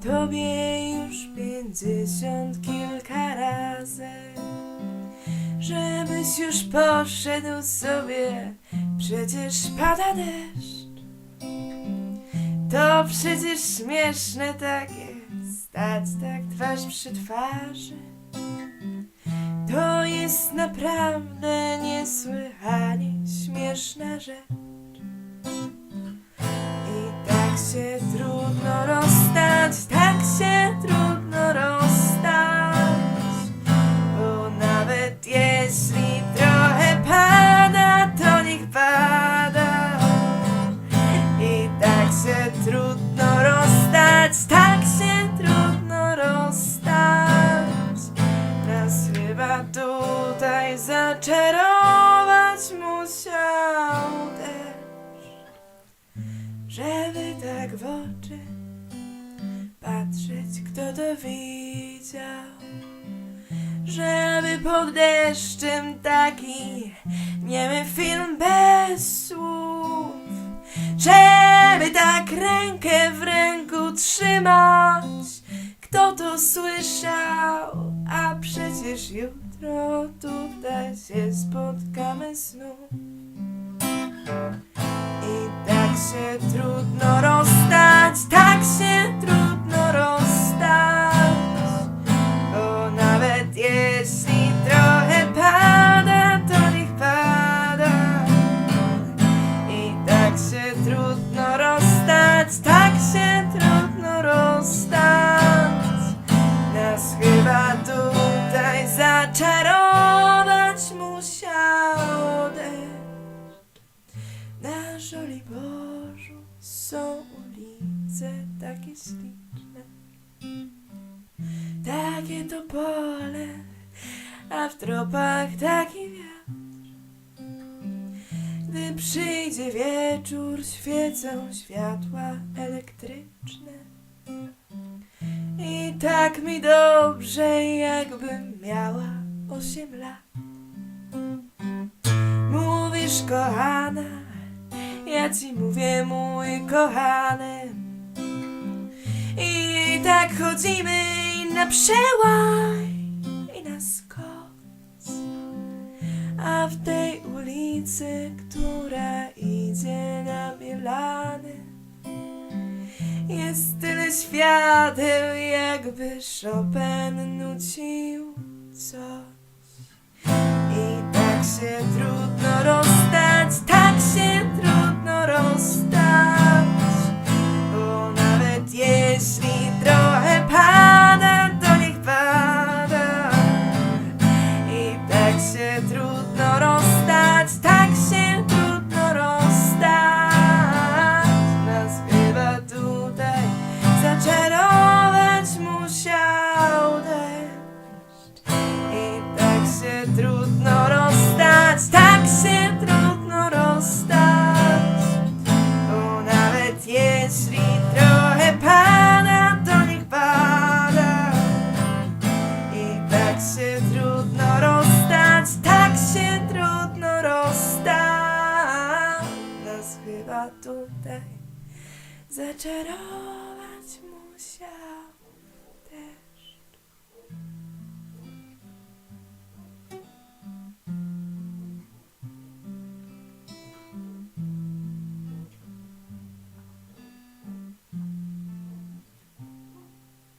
Tobie już pięćdziesiąt kilka razy, żebyś już poszedł sobie, przecież pada deszcz. To przecież śmieszne takie, stać tak twarz przy twarzy. To jest naprawdę niesłychanie śmieszna rzecz. I tak się trudno tutaj zaczarować musiał deszcz, żeby tak w oczy patrzeć, kto to widział. Żeby pod deszczem taki niemy film bez słów żeby tak rękę w ręku trzymać. Kto to słyszał? A przecież jutro tutaj się spotkamy znów. I tak się trudno rozstać, Żoliborzu są ulice takie śliczne, takie to pole, a w tropach taki wiatr. Gdy przyjdzie wieczór, świecą światła elektryczne. I tak mi dobrze, jakbym miała osiem lat. Mówisz, kochana, ja ci mówię, mój kochany. I tak chodzimy na przełaj, i na skok. A w tej ulicy, która idzie na Bielany Jest tyle świateł, jakby Chopin nucił coś I tak się trudno i tutaj zaczarować musiał.